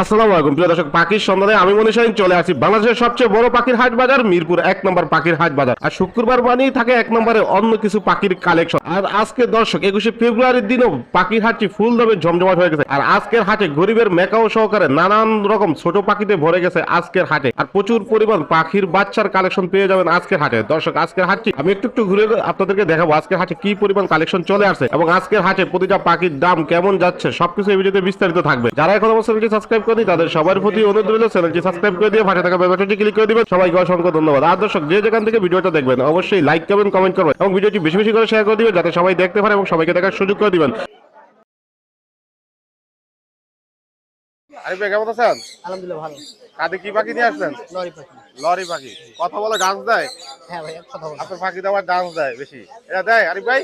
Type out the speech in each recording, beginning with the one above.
আসসালামু আলাইকুম। প্রিয় দর্শক, পাখির সন্ধানে আমি মনে শাহিন চলে আসি বাংলাদেশের সবচেয়ে বড় পাখির হাট বাজার, মিরপুর এক নম্বর পাখির হাট বাজার। আর শুক্রবার মানেই থাকে এক নম্বরে অন্য কিছু পাখির কালেকশন আর আজকে দর্শক, একুশে ফেব্রুয়ারির দিনও পাখির হাটটি ফুল দামে জমজমাট হয়ে গেছে। আর আজকের হাটে গরিবের মেকাও সহকারে নানান রকম ছোট পাখিতে ভরে গেছে আজকের হাটে। আর প্রচুর পরিমাণ পাখির বাচ্চার কালেকশন পেয়ে যাবেন আজকের হাটে। দর্শক, আজকের হাটটি আমি একটু একটু ঘুরে আপনাদেরকে দেখাবো আজকের হাটে কি পরিমাণ কালেকশন চলে আসছে। এবং আজকের হাটে প্রতিটা পাখির দাম কেমন যাচ্ছে, সবকিছু এই ভিডিওতে বিস্তারিত থাকবে। যারা এখন আমার চ্যানেলটি সাবস্ক্রাইব করেনি তাদের সবার প্রতি অনুরোধ রইল চ্যানেলটি সাবস্ক্রাইব করে দিয়ে পাশে থাকা বেল বাটনটি ক্লিক করে দিবেন। সবাইকে অসংখ্য ধন্যবাদ। আর দর্শক যে যেখান থেকে ভিডিওটা দেখবেন অবশ্যই লাইক করবেন কমেন্ট করবেন এবং ভিডিওটি বেশি বেশি করে শেয়ার করে দিবেন যাতে সবাই দেখতে পারে এবং সবাইকে দেখার সুযোগ করে দিবেন। আরে ভাই কেমন আছেন? আলহামদুলিল্লাহ ভালো। কাঁধে কি পাখি নিয়ে আসলেন লরি পাখি লরি পাখি কথা বলে ডান্স দেয়? হ্যাঁ ভাই কথা বলো আপনার পাখি দেওয়ার ডান্স দেয় বেশি। এটা দেয় আরিফ ভাই?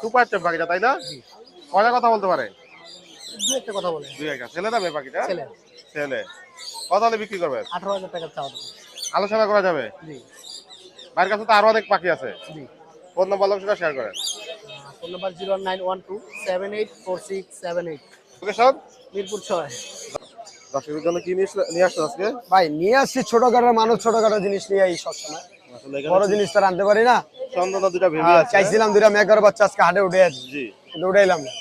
সুপার চেপ পাখিটা তাই না? কয়টা কথা বলতে পারে দু একটা কথা বলে। দুই একটা। ছেলে দামে পাখিটা ছেলে। ছেলে। কত হলে বিক্রি করবেন? আঠারো হাজার টাকা চাওয়া আলোচনা করা যাবে? জি। বাড়ির কাছে তো আরও অনেক পাখি আছে। জি। ফোন নাম্বার শেয়ার করেন। Phone number zero nine one two seven eight four six seven eight. Location? Mirpur ছয়। দর্শকের জন্য কি নিয়ে আসছেন আজকে? ভাই নিয়ে আসছি ছোটখাটো মানুষ ছোটখাটো জিনিস নিয়ে এই সবসময়। বড় জিনিস তো আনতে পারি না। চন্দনা দুটা ভেবে আর চাইছিলাম দুটা বাচ্চা আজকে হাটে উঠে আছে জি। কিন্তু উঠাইলাম না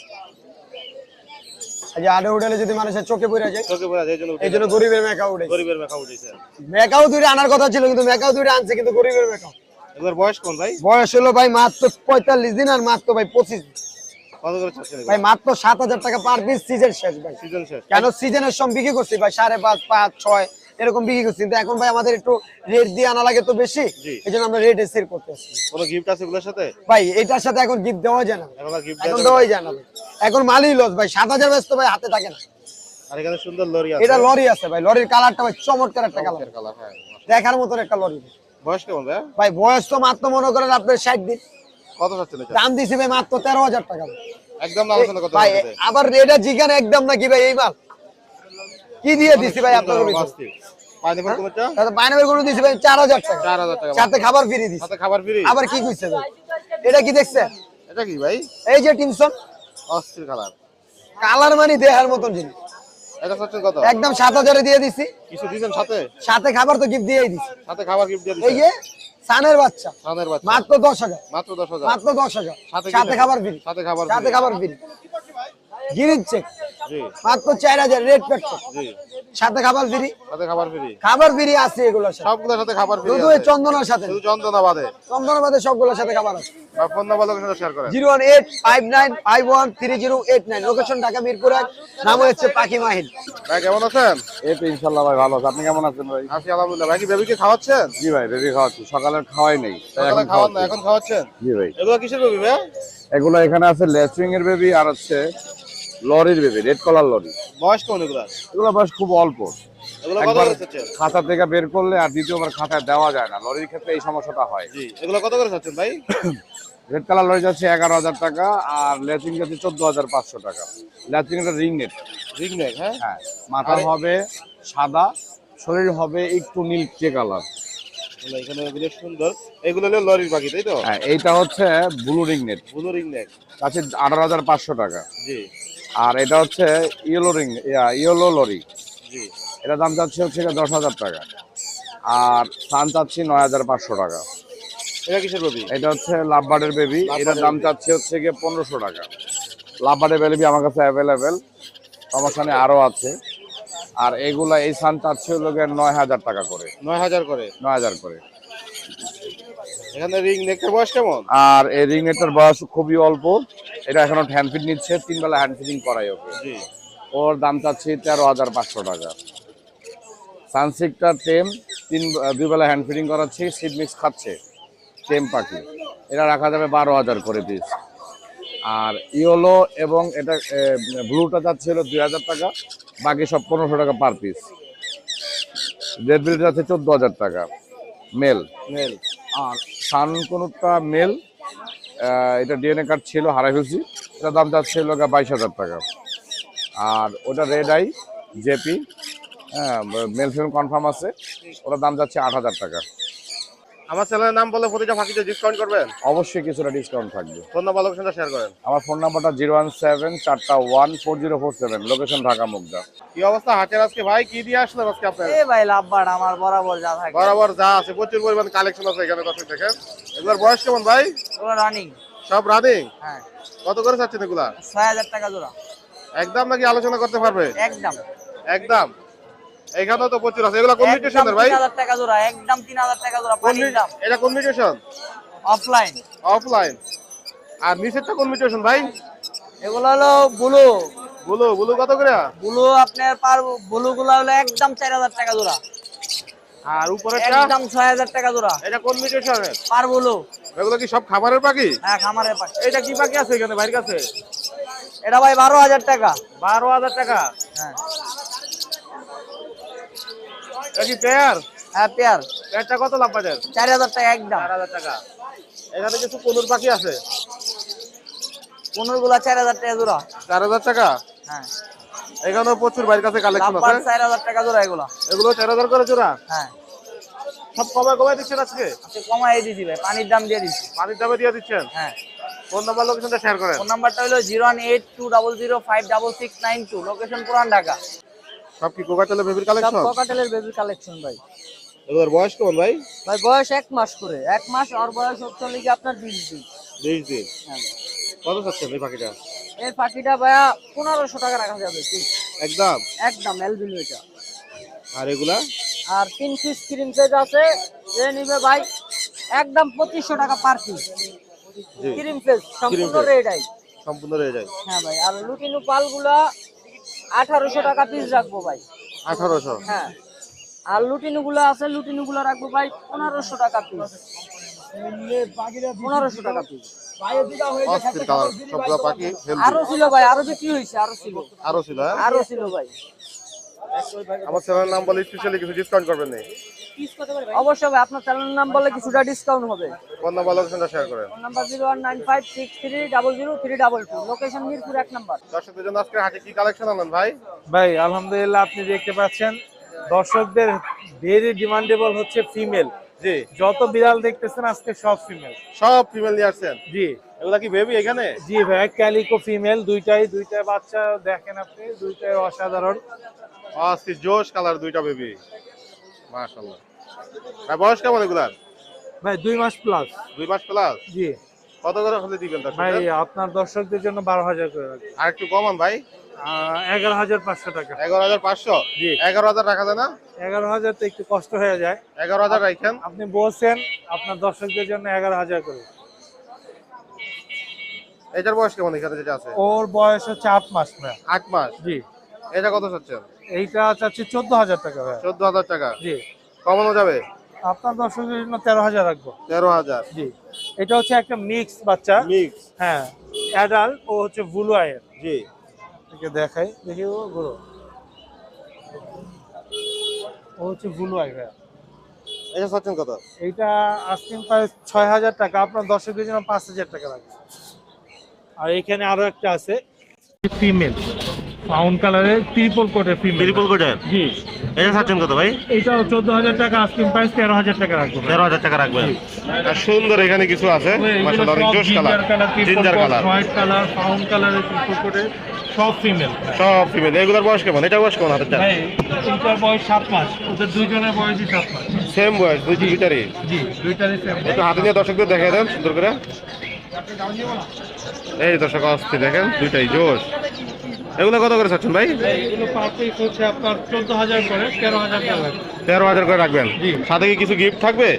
যে হাটে উঠালে যদি মানুষের চোখে পড়ে যায় চোখে পড়া যায় এই জন্য গরিবের মেকা উঠে গরিবের মেখা উঠেছে মেকাও দুইটা আনার কথা ছিল কিন্তু মেকাও দুইটা আনছে কিন্তু গরিবের মেকাও। এবার বয়স কোন ভাই? বয়স হলো ভাই মাত্র পঁয়তাল্লিশ দিন আর মাত্র ভাই পঁচিশ দিন। কত করে চাচ্ছেন ভাই মাত্র সাত হাজার টাকা পার পিস সিজন শেষ ভাই। সিজন শেষ। কেন? সিজনের সব বিক্রি করছি ভাই সাড়ে পাঁচ পাঁচ ছয় এরকম বিক্রি করছি। কিন্তু এখন ভাই আমাদের একটু রেট দিয়ে আনা লাগে তো বেশি এই জন্য আমরা রেট এসির করতেছি। কোনো গিফট আছে এগুলোর সাথে? ভাই এটার সাথে এখন গিফট দেওয়া যায় না। এখন দেওয়াই যায় না। এখন মালই লস ভাই সাত হাজার ব্যস্ত ভাই হাতে থাকে না। আর এখানে সুন্দর লরি আছে। এটা লরি আছে ভাই লরির কালারটা ভাই চমৎকার একটা কালার। কালার হ্যাঁ দেখার মতন একটা লরি। বয়স কেমন ভাই? ভাই বয়স তো মাত্র মনে করেন আপনার ষাট দিন। কত চাচ্ছেন দাম দিছি ভাই মাত্র তেরো হাজার টাকা। ভাই। একদম না আলোচনা করতে ভাই আবার রেটা জিগান একদম নাকি ভাই এই মাল? কি দিয়ে দিছি ভাই আপনার পাইনাপল কোনটা? পাইনাপেলগুলো দিছি ভাই চার হাজার টাকা। চার হাজার টাকা। সাথে খাবার ফ্রি দিছি। সাথে খাবার ফ্রি। আবার কি কইছে ভাই? এটা কি দেখছেন? এটা কি ভাই? এই যে টিনসন। অস্থির কালার। কালার মানে দেহার মতন জিনিস। এটা চাচ্ছেন কত? একদম সাত হাজারে দিয়ে দিছি। কিছু দিবেন সাথে? সাথে খাবার তো গিফট দিয়েই দিছি। সাথে খাবার গিফট দিয়ে এই যে সানের বাচ্চা। সানের বাচ্চা। মাত্র দশ হাজার। মাত্র দশ হাজার। মাত্র দশ হাজার। সাথে সাথে খাবার ফ্রি সাথে খাবার সাথে খাবার ফ্রি গিরিজ চেক মাত্র চার হাজার রেড সাথে খাবার ফ্রি সাথে খাবার ফ্রি খাবার ফ্রি আছে এগুলোর সাথে। সবগুলোর সাথে খাবার ফ্রি শুধু চন্দনার সাথে। শুধু চন্দনা বাদে চন্দনা বাদে সবগুলোর সাথে খাবার আছে। ফোন নাম্বার লোকেশন শেয়ার করেন। ঢাকা মিরপুর এক। নাম হচ্ছে পাখি মাহিন। ভাই কেমন আছেন? এই তো ইনশাল্লাহ ভাই ভালো আছে। আপনি কেমন আছেন ভাই? আছি আলহামদুলিল্লাহ। ভাই কি বেবিকে খাওয়াচ্ছেন? জি ভাই বেবি খাওয়াচ্ছি। সকালের খাওয়াই নেই সকালে এখন খাওয়ান না এখন খাওয়াচ্ছেন? জি ভাই। এগুলো কিসের বেবি ভাই? এগুলো এখানে আছে লেসুইং এর বেবি আর হচ্ছে লরির বেবি রেড কলার লরি। বয়স কেমন এগুলো? এগুলো বয়স খুব অল্প। একবার খাতা থেকে বের করলে আর দ্বিতীয়বার খাতায় দেওয়া যায় না। লরির ক্ষেত্রে এই সমস্যাটা হয়। জি এগুলো কত করে চাচ্ছেন ভাই? রেড কালার লরি যাচ্ছে এগারো হাজার টাকা আর লেচিং যাচ্ছে চোদ্দ হাজার পাঁচশো টাকা। লেচিং এটা রিং নেট রিং নেট হ্যাঁ? হ্যাঁ মাথা হবে সাদা শরীর হবে একটু নীলচে কালার এখানে এগুলো সুন্দর। এগুলো হলো লরির পাখি তাই তো? হ্যাঁ এইটা হচ্ছে blue ring net blue ring net আছে আঠারো হাজার পাঁচশো টাকা। জি। আর এটা হচ্ছে ইয়েলো রিং ইয়েলো লরি। জি। এটা দাম চাচ্ছে হচ্ছে দশ হাজার টাকা। আর সান চাচ্ছি নয় হাজার পাঁচশো টাকা। এটা কিসের বেবি? এটা হচ্ছে লাভবার্ডের বেবি। এটার দাম। চাচ্ছে হচ্ছে গিয়ে পনেরোশো টাকা। লাভবার্ডের বেবি আমার কাছে অ্যাভেলেবেল সমস্যা নেই আরও আছে। আর এগুলা এই সান চাচ্ছে হলো গিয়ে নয় হাজার টাকা করে। নয় হাজার করে? নয় হাজার করে। এখানে রিং নেকের বয়স কেমন? আর এই রিং নেটের বয়স খুবই অল্প। এটা এখনও হ্যান্ড ফিট নিচ্ছে তিন বেলা হ্যান্ড ফিটিং করাই ওকে। জি। ওর দাম চাচ্ছি তেরো হাজার পাঁচশো টাকা। সানসিকটার টেম তিন দুই বেলা হ্যান্ড ফিটিং করাচ্ছি সিড মিক্স খাচ্ছে টেম পাখি। এটা রাখা যাবে বারো হাজার করে পিস আর ইয়োলো এবং এটা ব্লুটা যাচ্ছে হলো দুই হাজার টাকা বাকি সব পনেরোশো টাকা পার পিস রেড বিল যাচ্ছে চোদ্দ হাজার টাকা। মেল মেল আর সান কোনটা মেল এটা ডিএনএ কার্ড ছিল, হারাই ফেলছি। এটার দাম যাচ্ছে লোক বাইশ হাজার টাকা। আর ওটা রেড আই জেপি হ্যাঁ মেল কনফার্ম আছে। ওটার দাম যাচ্ছে আট হাজার টাকা। আমার চ্যানেলের নাম বলে প্রতিটা পাখিতে ডিসকাউন্ট করবেন? অবশ্যই কিছুটা ডিসকাউন্ট থাকবে। ফোন নাম্বার লোকেশনটা শেয়ার করেন। আমার ফোন নাম্বারটা জিরো ওয়ান সেভেন চারটা one four zero four seven location Dhaka Mugda. কি অবস্থা হাটের আজকে ভাই? কি দিয়ে আসলেন আজকে আপনার? এ ভাই লাভবার আমার বরাবর যা থাকে। বরাবর যা আছে প্রচুর পরিমাণ কালেকশন আছে এখানে দর্শক দেখেন। এগুলোর বয়স কেমন ভাই? ওগুলো রানিং সব রানিং হ্যাঁ। কত করে চাচ্ছেন এগুলা? ছয় হাজার টাকা জোড়া। একদম নাকি আলোচনা করতে পারবে? একদম। একদম। এখানেও তো প্রচুর আছে। এগুলা একদম ভাই? তিন হাজার টাকা জোড়া একদম তিন হাজার টাকা জোড়া পানির দাম। এটা কোন মিউটেশন অফলাইন অফলাইন আর নিচেরটা কোন মিউটেশন ভাই? এগুলো হলো ব্লু। বুলু বুলু কত করে? ব্লু আপনার পার ব্লু গুলো হলো একদম চার হাজার টাকা জোড়া। আর উপরেরটা? একদম ছয় হাজার টাকা জোড়া। এটা কোন মিউটেশনের পার ব্লু। এগুলো কি সব খাবারের পাখি? হ্যাঁ খামারের পাশে এটা কি পাখি আছে এখানে ভাইয়ের কাছে? এটা ভাই বারো হাজার টাকা। বারো হাজার টাকা। হ্যাঁ। কি পেয়ার? হ্যাঁ পেয়ার। পেয়ারটা কত লাভ বাজার চার হাজার টাকা একদম। চার হাজার টাকা। এখানে কিছু কোনুর পাখি আছে? পনেরো গুলা চার হাজার টাকা জোড়া। চার হাজার টাকা? হ্যাঁ। এখানেও প্রচুর বাইরের কাছে কালেকশন আছে। চার হাজার টাকা জোড়া এগুলো। এগুলো চার হাজার করে জোড়া? হ্যাঁ। সব কমায় কমায় দিচ্ছেন আজকে? আজকে কমাই দিছি ভাই পানির দাম দিয়ে দিছি। পানির দামে দিয়ে দিচ্ছেন? হ্যাঁ। ফোন নাম্বার লোকেশনটা শেয়ার করেন। ফোন নাম্বারটা হলো zero one eight two double zero five double six nine two. Location Puran Dhaka. সব কি কোকাটেলে বেবির সব কালেকশন ককাটেলের বেবি কালেকশন ভাই। এগুলোর বয়স কেমন ভাই? ভাই বয়স এক মাস করে। এক মাস আর বয়স হচ্ছে লিগে আপনার বিশ দিন। বিশ দিন। হ্যাঁ। কত চাচ্ছেন এই পাখিটা? এই পাখিটা ভাইয়া পনেরোশো টাকা রাখা যাবে ঠিক একদম? একদম এলবিনো এটা আর এগুলা? আর তিন পিস ক্রিম সেট আছে। যে নিবে ভাই একদম পঁচিশশো টাকা পার পিস ক্রিম ফেস সম্পূর্ণ। রেডাই সম্পূর্ণ যায় হ্যাঁ ভাই আর লুটিনু পালগুলা আঠারোশো টাকা পিস রাখব ভাই। আঠারোশো? হ্যাঁ। আর লুটিনু গুলো আছে লুটিনু গুলো রাখব ভাই পনেরোশো টাকা পিস পনেরোশো টাকা পিস আরও ছিল ভাই আরও কি হয়েছে আরও ছিল। আরও ছিল হ্যাঁ? আরও ছিল ভাই। আমার চ্যানেলের নাম বলে স্পেশালি কিছু ডিসকাউন্ট করবেন না? অবশ্যই ভাই আপনার চ্যানেল নাম বলে কিছুটা ডিসকাউন্ট হবে। ফোন নাম্বার লোকেশনটা শেয়ার করেন। Phone number zero one nine five six three double zero three double two. Location Mirpur এক নাম্বার। দর্শকদের জন্য আজকে হাটে কি কালেকশন আনেন ভাই? ভাই আলহামদুলিল্লাহ আপনি দেখতে পাচ্ছেন দর্শকদের ভেরি ডিমান্ডেবল হচ্ছে ফিমেল জি। যত বিড়াল দেখতেছেন আজকে সব ফিমেল সব ফিমেল নিয়ে আসছেন? জি। এগুলা কি বেবি এখানে? জি ভাই ক্যালিকো ফিমেল দুইটাই দুইটাই বাচ্চা দেখেন আপনি দুইটাই অসাধারণ। অস্থির জোশ কালার দুইটা বেবি মাশাআল্লাহ। ভাই বয়স কেমন এগুলার? ভাই দুই মাস প্লাস দুই মাস প্লাস জি। কত করে হলে দিবেন ভাই আপনার দর্শকদের জন্য বারো হাজার করে আর একটু কমান ভাই। এগারো হাজার পাঁচশো টাকা। এগারো হাজার পাঁচশো? জি। এগারো হাজার রাখা যায় না? এগারো হাজার তো একটু কষ্ট হয়ে যায়। এগারো হাজার রাখেন। আপনি বলছেন আপনার দর্শকদের জন্য এগারো হাজার করে। এটার বয়স কেমন এখানে যেটা আছে? ওর বয়স হচ্ছে আট মাস ভাই আট মাস? জি। এটা কত চাচ্ছেন? এইটা চাচ্ছি চোদ্দ হাজার টাকা ভাই চোদ্দ হাজার টাকা। জি। কমানো যাবে? আপনার দর্শকদের জন্য তেরো হাজার রাখব। তেরো হাজার। জি। এটা হচ্ছে একটা মিক্স বাচ্চা। মিক্স হ্যাঁ অ্যাডাল্ট ও হচ্ছে ব্লু আয়ের জি। একে দেখাই দেখি ও গুলো ও হচ্ছে ব্লু আই ভাইয়া। এটা চাচ্ছেন কত? এইটা আস্কিং প্রাইস ছয় হাজার টাকা আপনার দর্শকদের জন্য পাঁচ হাজার টাকা লাগবে। আর এখানে আরও একটা আছে। ফিমেল ফাউন্ড কালারের ট্রিপল কোটের ফিমেল ট্রিপল কোটের জি। এটা চাচ্ছেন কত ভাই? এটা চোদ্দ হাজার টাকা আস্কিং প্রাইস তেরো হাজার টাকা রাখব তেরো হাজার টাকা রাখবেন। আর সুন্দর এখানে কিছু আছে? মাশাআল্লাহ অনেক জোশ colour ginger colour white colour found কালারের ট্রিপল কোটের সব ফিমেল সব ফিমেল এগুলোর বয়স কেমন? এটা বয়স কেমন হাতের ভাই এইটার বয়স সাত মাস। ওদের দুইজনের বয়সই সাত মাস। সেম বয়স দুই দুইটারই? জি দুইটারই সেম একটু হাতে নিয়ে দর্শকদের দেখাই দেন সুন্দর করে। এই দর্শক অস্থির দেখেন দুইটাই জোশ। এগুলো কত করে চাচ্ছেন ভাই? তেরো হাজার করে। রাখবেন? সাথে কি কিছু গিফট থাকবে?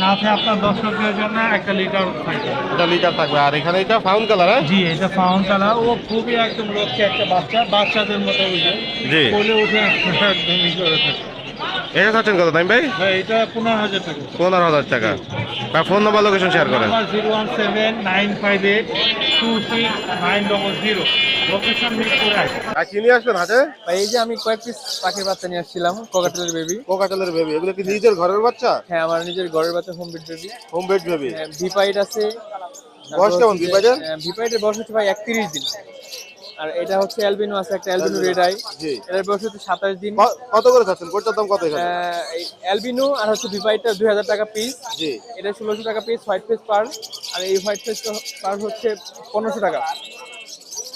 সাথে আপনার দর্শকদের জন্য একটা লিটার থাকবে। এটা লিটার থাকবে। আর এখানে এটা কালার হ্যাঁ? জি এটা ফাউন্ড কালার ও খুবই একদম লক্ষ্যে একটা বাচ্চা বাচ্চাদের মতো বুঝে জি। বলে উঠে একদম করে থাকে। এটা চাচ্ছেন কত টাইম ভাই? ভাই এটা পনেরো হাজার টাকা। পনেরো হাজার টাকা। বা ফোন নাম্বার লোকেশন শেয়ার করেন। Zero one seven nine five eight two six nine double zero. Location Mirpur এক আর কি নিয়ে আসবেন হাতে ভাই এই যে আমি কয়েক পিস পাখির বাচ্চা নিয়ে আসছিলাম ককাটেলের বেবি কোকাটেলের বেবি এগুলো কি নিজের ঘরের বাচ্চা? হ্যাঁ আমার নিজের ঘরের বাচ্চা হোম বিট বেবি হোম বেড বেবি ভিপাইট আছে। বয়স কেমন ভিপাইটের? ভিপাইটের বয়স হচ্ছে ভাই একত্রিশ দিন। আর এটা হচ্ছে অ্যালবিনো আছে একটা অ্যালবিনো রেড আই এটার বয়স হচ্ছে সাতাশ দিন। কত করে চাচ্ছেন? কোনটার দাম কত অ্যালবিনো আর হচ্ছে বিপাইটা দুই হাজার টাকা পিস জি। এটা ষোলোশো টাকা পিস হোয়াইট ফেস পার আর এই হোয়াইট ফেস পার হচ্ছে পনেরোশো টাকা।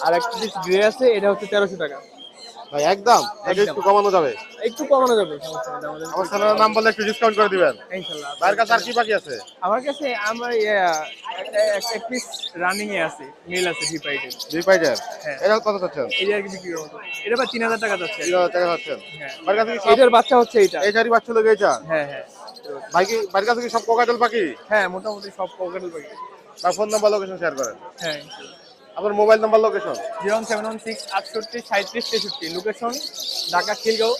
আর একটা পিস গ্রে আছে এটা হচ্ছে তেরোশো টাকা। ভাই একদম। নাকি একটু কমানো যাবে? একটু কমানো যাবে। আমার চ্যানেলের নাম বললে একটু ডিসকাউন্ট করে দিবেন। ইনশাল্লাহ। ভাইয়ের কাছে আর কি বাকি আছে? আমার কাছে আমার এক পিস রানিং এ আছে। মেল আছে পাইটার হ্যাঁ। এটা কত চাচ্ছেন? এটা আর কি বিক্রি করব। এটা বা তিন হাজার টাকা যাচ্ছে তিন হাজার টাকা চাচ্ছেন। হ্যাঁ। ভাইয়ের কাছে কি এটার বাচ্চা হচ্ছে এটা চারি বাচ্চা লোক এইটা? হ্যাঁ হ্যাঁ। ভাই কি ভাইয়ের কাছে কি সব কোকাটেল পাখি হ্যাঁ মোটামুটি সব পকেটের পাখি তার ফোন নাম্বার লোকেশন শেয়ার করেন। হ্যাঁ আপনার mobile number location zero seven one six আটষট্টি সাঁত্রিশ তেষট্টি লোকেশন ঢাকা খিলগাঁও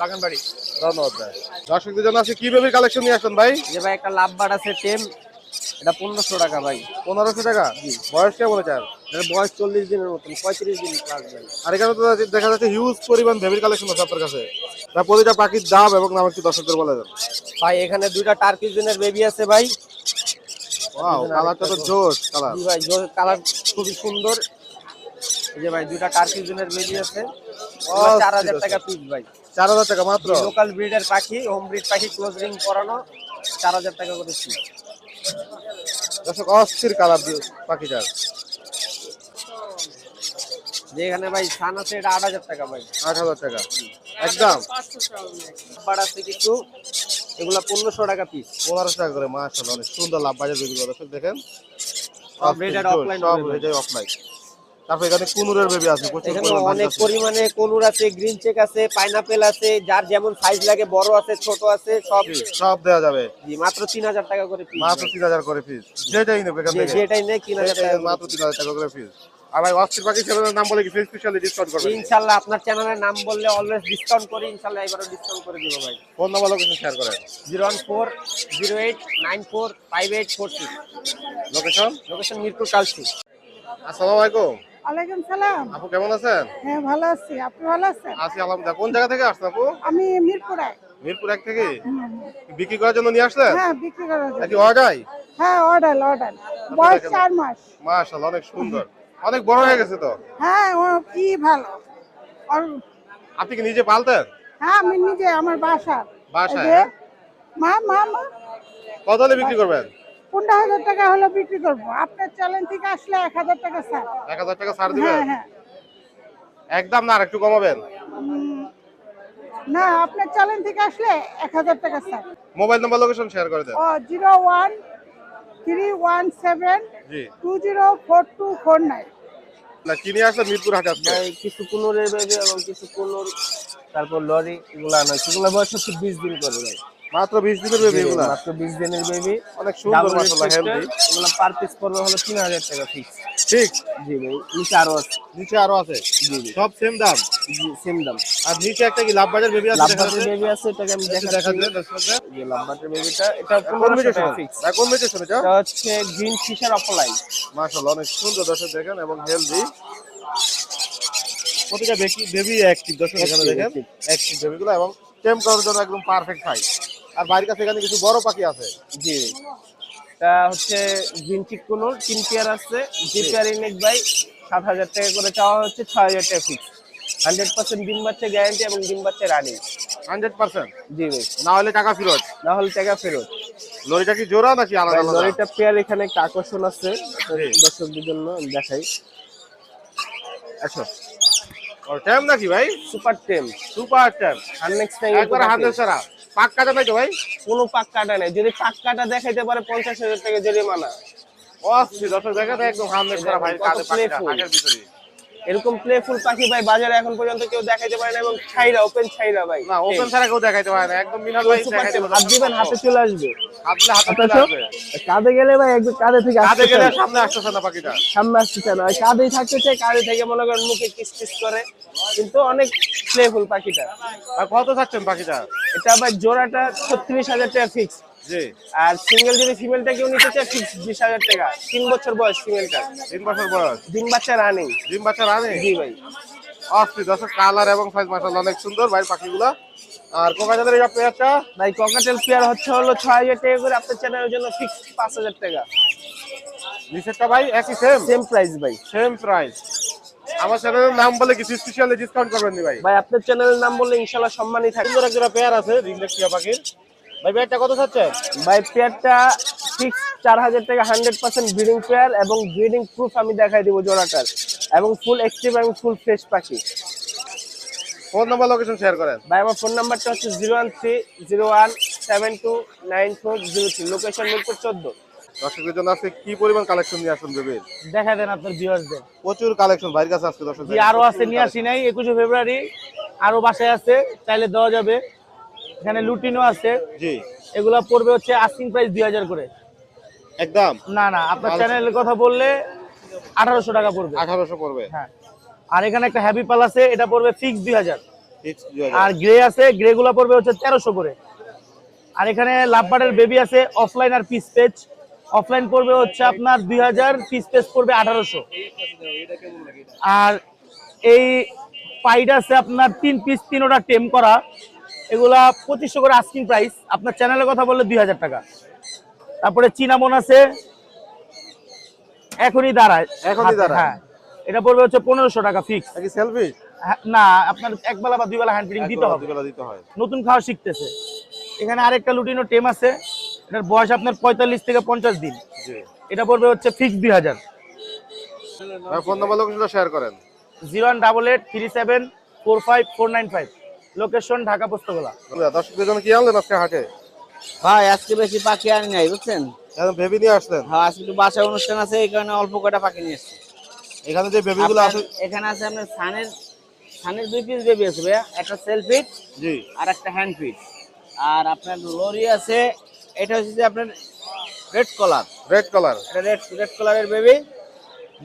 বাগানবাড়ি। ধন্যবাদ ভাই। দর্শকদের জন্য আছে কি বেবির কালেকশন নিয়ে আসছেন ভাই? যে ভাই একটা লাভ বার আছে টেম। এটা পনেরোশো টাকা ভাই। পনেরোশো টাকা? বয়স কেমন চার এর বয়স চল্লিশ দিনের মতন পঁয়ত্রিশ দিন ক্লাস আর এখানে তো দেখা যাচ্ছে হিউজ পরিমাণ ভেবির কালেকশন আছে আপনার কাছে। তা প্রতিটা পাখির দাম এবং নাম একটু দর্শকদের বলে দেন। ভাই এখানে দুইটা টার্কিজনের বেবি আছে ভাই। ওয়াও কালারটা তো জোশ কালার জি ভাই কালার খুবই সুন্দর। এই যে ভাই দুইটা টার্কিজনের বেবি আছে। চার হাজার টাকা পিস ভাই। চার হাজার টাকা মাত্র? লোকাল ব্রিডের পাখি হোম ব্রিড পাখি ক্লোজ রিং করানো চার হাজার টাকা করে পিস দর্শক অস্থির কালার পাখিটার। যে এখানে ভাই সান আছে এটা আট হাজার টাকা ভাই। আট হাজার টাকা। একদম। বার আছে কিছু এগুলা পনেরোশো টাকা পিস পনেরোশো টাকা করে মাশাআল্লাহ অনেক সুন্দর লাভ বাজার দর্শক দেখেন সব রেডার অফলাইন সব রেডার অফলাইন তারপর এখানে কুনুরের বেবি আছে এখানে অনেক পরিমাণে কনুর আছে গ্রিন চেক আছে পাইনাপেল আছে যার যেমন সাইজ লাগে বড় আছে ছোট আছে সব সব দেওয়া যাবে। জি মাত্র তিন হাজার টাকা করে পিস মাত্র তিন হাজার করে পিস যেটাই নেবে এখান থেকে। যেটাই নেই তিন হাজার টাকা মাত্র তিন হাজার টাকা করে পিস আর ভাই অস্থির পাখি চ্যানেলের নাম বলে কি স্পেশালি ডিসকাউন্ট করবেন? ইনশাল্লাহ আপনার চ্যানেলের নাম বললে অলওয়েজ ডিসকাউন্ট করি ইনশাল্লাহ এবারও ডিসকাউন্ট করে দিব ভাই। ফোন নাম্বার লোকেশন শেয়ার করেন। Location location Mirpur Kalshi. আসসালামু আলাইকুম। ওয়ালাইকুম সালাম। আপু কেমন আছেন? হ্যাঁ ভালো আছি। আপনি ভালো আছেন? আছি আলহামদুলিল্লাহ। কোন জায়গা থেকে আসছেন আপু? আমি মিরপুরে। মিরপুর এক থেকে? বিক্রি করার জন্য নিয়ে আসলেন? হ্যাঁ বিক্রি করার জন্য। হ্যাঁ অর্ডার অর্ডার বয়স চার মাস। মাশাআল্লাহ অনেক সুন্দর। অনেক বড় হয়ে গেছে তো? হ্যাঁ ও কি ভালো। আর আপনি কি নিজে পালতেন? হ্যাঁ আমি নিজে আমার বাসা। যে, হ্যাঁ? মা মা মা। কত হলে বিক্রি করবেন? পনেরো হাজার টাকা হলে বিক্রি করব। আপনার চ্যালেঞ্জ থেকে আসলে এক হাজার টাকা স্যার এক হাজার টাকা ছাড় হ্যাঁ দিবেন হ্যাঁ একদম না একটু কমাবেন? না আপনার চ্যালেঞ্জ থেকে আসলে এক হাজার টাকা sir mobile number location share করে দেন। ও zero one three one seven two zero four two four nine. না কিনে আসলে মিরপুর হাটে কিছু কুনুরের বেবি এবং কিছু কুনুর তারপর লরি এগুলা নয় সেগুলো বয়স হচ্ছে বিশ দিন করে ভাই। মাত্র বিশ দিনের বেবি এগুলা? মাত্র বিশ দিনের বেবি অনেক সুন্দর মাশাআল্লাহ হেলদি এগুলো পার পিস পড়বে হলো তিন হাজার টাকা ফিক্স ঠিক? জি ভাই নিচে আরও আছে। নিচে আরও আছে? সব সেম দাম? জি সেম দাম। আর নিচে একটা কি লাভ বাজার বেবি আছে যাচ্ছে বেবি আছে এটাকে আমি দেখা দেখা দিলেন দর্শকদের বেবিটা এটা কোন টাকা ফিক্স কোন মিউটেশন এটা? এটা হচ্ছে গ্রিন ফিশার অফলাইন মাশাআল্লাহ অনেক সুন্দর দর্শক দেখেন এবং হেলদি প্রতিটা বেবি বেবি অ্যাক্টিভ দর্শক এখানে দেখেন. অ্যাক্টিভ বেবিগুলো এবং টেম করার জন্য একদম পারফেক্ট সাইজ আর বাইরের কাছে এখানে কিছু বড় পাখি আছে। জি। হচ্ছে গ্রিন চিক তিন পেয়ার আছে। জি। পেয়ার ইনেক সাত হাজার টাকা করে চাওয়া হচ্ছে ছয় হাজার টাকা ফিক্স হান্ড্রেড পার্সেন্ট ডিম বাচ্চা গ্যারান্টি এবং ডিম বাচ্চা রানিং হান্ড্রেড পার্সেন্ট জি ভাই। না হলে টাকা ফেরত? না হলে টাকা ফেরত। লরিটা কি জোড়া নাকি আলাদা লরিটা পেয়ার এখানে একটা আকর্ষণ আছে দর্শকদের জন্য দেখাই। আচ্ছা। টেম নাকি ভাই? সুপার টেম সুপার টেম হান্নেক্স টাইম একবার হান্ড্রেড ছাড়া পাক কাটা ভাই? কোনো পাক কাটা নেই। যদি পাক কাটা দেখাইতে পারে পঞ্চাশ হাজার টাকা জরিমানা। অস্থির দর্শক দেখেন একদম হান্ড্রেড করা ভাই কাজে কাটে পাখিটা playful। ভিতরে এরকম প্লেফুল পাখি ভাই বাজারে এখন পর্যন্ত কেউ দেখাইতে পারে না এবং ছাইরা ওপেন ছাইরা ভাই। না ওপেন ছাড়া কেউ দেখাইতে পারে না। একদম মিনাল ভাই দেখাইতে পারে হাত দিবেন হাতে চলে আসবে। হাতলে হাতে চলে আসবে। কাঁধে গেলে ভাই একদম কাঁধে থেকে কাঁধে আসতে গেলে সামনে আসতেছে না পাখিটা। সামনে চায় না। কাঁধেই থাকতে চায় কাঁধে থেকে মনে করেন মুখে কিস কিস করে। কিন্তু অনেক প্লেফুল পাখিটা। আর কত থাকছেন পাখিটা? এটা ভাই জোড়াটা ছত্রিশ হাজার টাকা ফিক্স আর সিঙ্গেল যদি ফিমেলটা কেউ নিতে চায় ফিক্স বিশ হাজার টাকা। তিন বছর বয়স ফিমেলটা তিন বছর বয়স। ডিম বাচ্চা রানিং ডিম বাচ্চা রানে জি ভাই। অস্থির দর্শক কালার এবং সাইজ মাসাল্লাহ অনেক সুন্দর ভাই পাখিগুলো। আর কোকাজাদের এই পেয়ারটা ভাই ককাটেল পেয়ার হচ্ছে হলো ছয় হাজার টাকা করে আপনার চ্যানেলের জন্য ফিক্স পাঁচ হাজার টাকা। নিচেরটা ভাই একই সেম সেম প্রাইস ভাই। সেম প্রাইস আমার চ্যানেলের নাম বলে কিছু স্পেশালি ডিসকাউন্ট করবেন নি ভাই? ভাই আপনার চ্যানেলের নাম বললে ইনশাল্লাহ সম্মানই থাকবে। সুন্দর একটা পেয়ার আছে রিংলেক টিয়া পাখির। ভাই পেয়ারটা কত চাচ্ছেন? ভাই পেয়ারটা ফিক্স চার হাজার টাকা হান্ড্রেড পার্সেন্ট ব্রিডিং পেয়ার এবং ব্রিডিং প্রুফ আমি দেখাই দিব জোড়াটার। এবং ফুল অ্যাক্টিভ এবং ফুল ফ্রেশ পাখি। ফোন নাম্বার লোকেশন শেয়ার করেন। ভাই আমার ফোন নাম্বারটা হচ্ছে zero one three zero one seven two nine four zero three location Mirpur চোদ্দ। দর্শকদের জন্য আজকে কি পরিমাণ কালেকশন নিয়ে আসুন বেবির দেখা দেন আপনার ভিউয়ার্সদের প্রচুর কালেকশন বাইরের কাছে আজকে দর্শক আরও আছে নিয়ে আসি নাই। একুশে ফেব্রুয়ারি আরও বাসায় আছে চাইলে দেওয়া যাবে। এখানে লুটিনও আছে। জি। এগুলা পড়বে হচ্ছে আস্কিং প্রাইস দুই হাজার করে। একদম? না না আপনার চ্যানেলের কথা বললে আঠারোশো টাকা পড়বে। আঠারোশো পড়বে। হ্যাঁ। আর এখানে একটা হ্যাপি পাল আছে এটা পড়বে ফিক্স দুই হাজার। আর গ্রে আছে গ্রে গুলা পড়বে হচ্ছে তেরোশো করে। আর এখানে লাভবার্ডের বেবি আছে অফলাইন আর পিস পেজ অফলাইন পড়বে হচ্ছে আপনার দুই হাজার পিস পেজ পড়বে আঠারোশো। আর এই পাইড আছে আপনার তিন পিস তিনোটা টেম করা। এগুলা পঁচিশশো করে আস্কিং প্রাইস আপনার চ্যানেলের কথা বললে দুই হাজার টাকা। তারপরে চিনামন আছে। এখনই দাঁড়ায়। এখনই দাঁড়ায়। হ্যাঁ। এটা পড়বে হচ্ছে পনেরোশো টাকা ফিক্স সেলফি না আপনার এক বেলা বা দুই বেলা হ্যান্ড দিতে হবে। দিতে হয়। নতুন খাওয়া শিখতেছে। এখানে আরেকটা লুটিনো টেম আছে। এটার বয়স আপনার পঁয়তাল্লিশ থেকে পঞ্চাশ দিন। এটা পড়বে হচ্ছে ফিক্স দুই হাজার। ফোন নাম্বার শেয়ার করেন। Zero one double eight three seven four five four nine five. Location Dhaka Postogola দর্শকদের জন্য কি আনলেন আজকে হাটে? ভাই আজকে বেশি পাখি আনি নাই বুঝছেন? এখন বেবি নিয়ে আসলেন? হ্যাঁ আজকে একটু বাসায় অনুষ্ঠান আছে এই কারণে অল্প কয়টা পাখি নিয়ে এসছি। এখানে যে বেবিগুলো আছে এখানে আছে আপনার সানের সানের দুই পিস বেবি আছে ভাইয়া একটা সেল ফিট জি। আর একটা হ্যান্ড ফিট আর আপনার লরি আছে এটা হচ্ছে যে আপনার রেড কলার রেড কালার এটা রেড রেড কালারের বেবি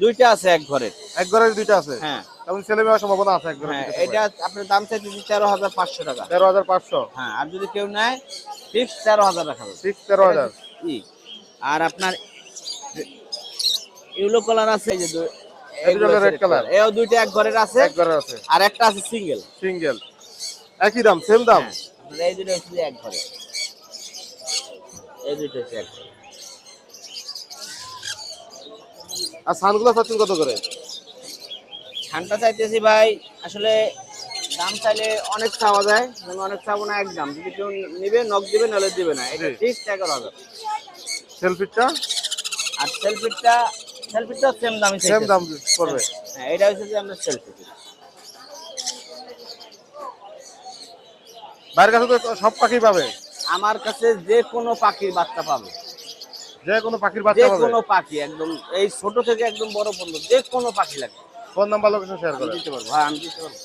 দুইটা আছে এক ঘরে এক ঘরের দুইটা আছে? হ্যাঁ। তেমন ছেলে মেয়ের সম্ভাবনা আছে হ্যাঁ এটা আপনার দাম চাইতেছি তেরো হাজার পাঁচশো টাকা। তেরো হাজার পাঁচশো? হ্যাঁ আর যদি কেউ নেয় ফিক্স তেরো হাজার রাখা যাবে সিক্স তেরো হাজার। আর আপনার ইউলো কালার আছে যে color। এও দুইটা এক ঘরের আছে এক ঘরের আছে। আর একটা আছে সিঙ্গেল সিঙ্গেল একই দাম সেম দাম? এই দুটো হচ্ছে এক ঘরে। এই দুটো হচ্ছে এক ঘরে। আর কত করে? ঠান্ডা চাইতেছি ভাই আসলে দাম চাইলে অনেক চাওয়া যায় আমি অনেক চাবো না এক দাম যদি কেউ নিবে নখ দিবে নাহলে দিবে না। এটা ফিক্স এগারো হাজার সেলফিটটা আর সেলফিটটা সেলফিটটা সেম সেম দাম পড়বে হ্যাঁ এটা হচ্ছে যে আপনার সেলফিট বাইরের কাছে তো সব পাখি পাবে? আমার কাছে যে কোনো পাখির বাচ্চা পাবে। যে কোনো পাখির বাচ্চা পাবে? কোনো পাখি একদম এই ছোট থেকে একদম বড় পর্যন্ত যে কোনো পাখি লাগে ফোন নাম্বার লোকেশন শেয়ার করে। দিতে পারব হ্যাঁ আমি দিতে পারব।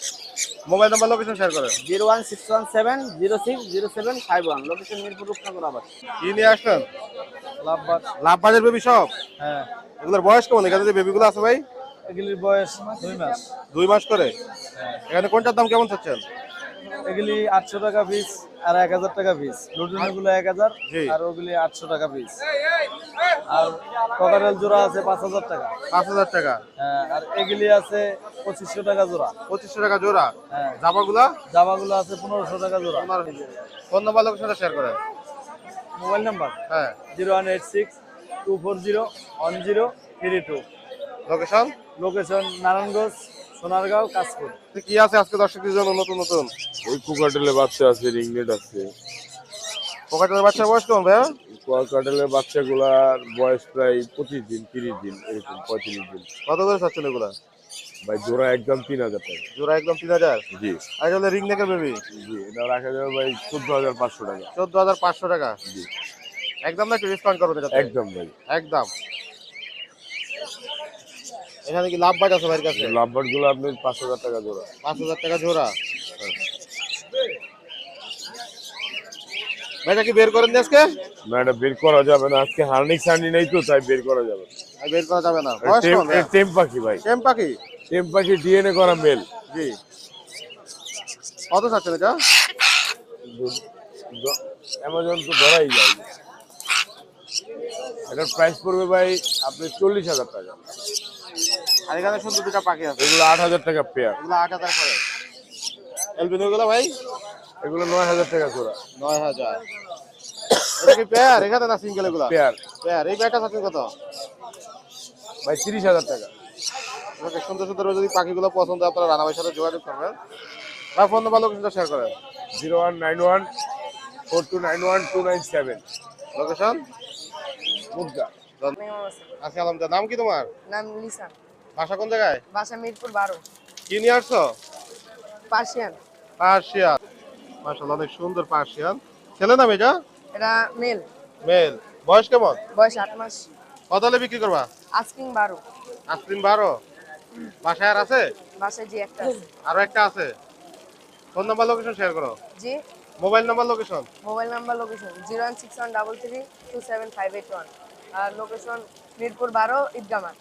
মোবাইল নাম্বার লোকেশন শেয়ার করে। Zero one six one seven zero six zero seven five one. Location Mirpur Rupnagar আবার। কি নিয়ে আসলেন? লাভবাজ লাভ বাজার বেবি সব হ্যাঁ। এগুলোর বয়স কেমন? এখানে যে বেবিগুলো আছে ভাই? এগুলির বয়স দুই মাস। দুই মাস করে? এখানে কোনটার দাম কেমন চাচ্ছেন? এগুলি আটশো টাকা পিস আর এক হাজার টাকা পিস লুটিনো গুলো এক হাজার। আর ওগুলি আটশো টাকা পিস আর ককারেল জোড়া আছে পাঁচ হাজার টাকা। পাঁচ হাজার টাকা। হ্যাঁ আর এগুলি আছে পঁচিশশো টাকা জোড়া। পঁচিশশো টাকা জোড়া। হ্যাঁ। জামাগুলা? জামাগুলো আছে পনেরোশো টাকা জোড়া। ফোন নাম্বার লোকেশনটা শেয়ার করেন। Mobile number? হ্যাঁ। Zero one eight six two four zero one zero three two. Location? Location Narayanganj Sonargaon Kashpur কি আছে আজকে দর্শকদের জন্য নতুন নতুন? ওই কুকাটেলের বাচ্চা আছে রিংনেট আছে। পকেটের বাচ্চার বয়স কেমন ভাইয়া? কুকাটেলের বাচ্চাগুলার বয়স প্রায় পঁচিশ দিন তিরিশ দিন এরকম পঁয়ত্রিশ দিন। কত করে চাচ্ছেন এগুলা? ভাই জোড়া একদম তিন হাজার টাকা। জোড়া একদম তিন হাজার? জি। আর এটা রিং নেকের বেবি জি এটা রাখা যাবে ভাই চোদ্দ হাজার পাঁচশো টাকা। চোদ্দ হাজার পাঁচশো টাকা? জি। একদম না একটু ডিসকাউন্ট করবেন এটাতে? একদম ভাই। একদম। এখানে কি লাভ বাজ আছে ভাইয়ের কাছে? লাভ লাভবার্ডগুলো আপনি পাঁচ হাজার টাকা জোড়া। পাঁচ হাজার টাকা জোড়া। ভাইটা কি বের করেন আজকে? না এটা বের করা যাবে না। আজকে হার্নিক সার্নি নেই তো তাই বের করা যাবে না। বের করা যাবে না। টেম পাখি ভাই। টেম পাখি? টেম পাখি ডিএনএ করা মেল। জি। কত চাচ্ছেন এটা? অ্যামাজন তো ধরাই যায়। এটার প্রাইস পড়বে ভাই আপনি চল্লিশ হাজার টাকা। আর এখানে সুন্দর দুটা পাখি আছে। এগুলো আট হাজার টাকা পেয়ার এগুলো আট হাজার করে। এলবিনো গুলো ভাই? এগুলো নয় হাজার টাকা জোড়া। নয় হাজার। এটা কি পেয়ার এখানে না সিঙ্গেল এগুলো? পেয়ার পেয়ার এই পেয়ারটা চাচ্ছেন কত? ভাই তিরিশ হাজার টাকা। আপনাকে সুন্দর সুন্দর যদি পাখিগুলো পছন্দ আপনারা রানা ভাইয়ের সাথে যোগাযোগ করবেন। বা ফোন নাম্বার লোকেশনটা শেয়ার করেন। Zero one nine one four two nine one two nine seven. Location মুদ্রা আজকে আলহামদুলিল্লাহ। নাম কি তোমার? নাম লিসা। বাসা কোন জায়গায়? বাসা মিরপুর বারো। কি নিয়ে আসছো? পার্সিয়ান। পার্সিয়ান। মাশাআল্লাহ অনেক সুন্দর পার্সিয়ান। ছেলে না মেয়েটা? এটা মেল। মেল। বয়স কেমন? বয়স আট মাস। কত হলে বিক্রি করবা? আস্কিং বারো। আইসক্রিম বারো? বাসায় আর আছে? বাসায় জি একটা আছে। আরও একটা আছে? ফোন নাম্বার লোকেশন শেয়ার করো। জি। Mobile number location mobile number location zero one six one double three two seven five eight one. আর লোকেশন মিরপুর বারো ঈদগামার।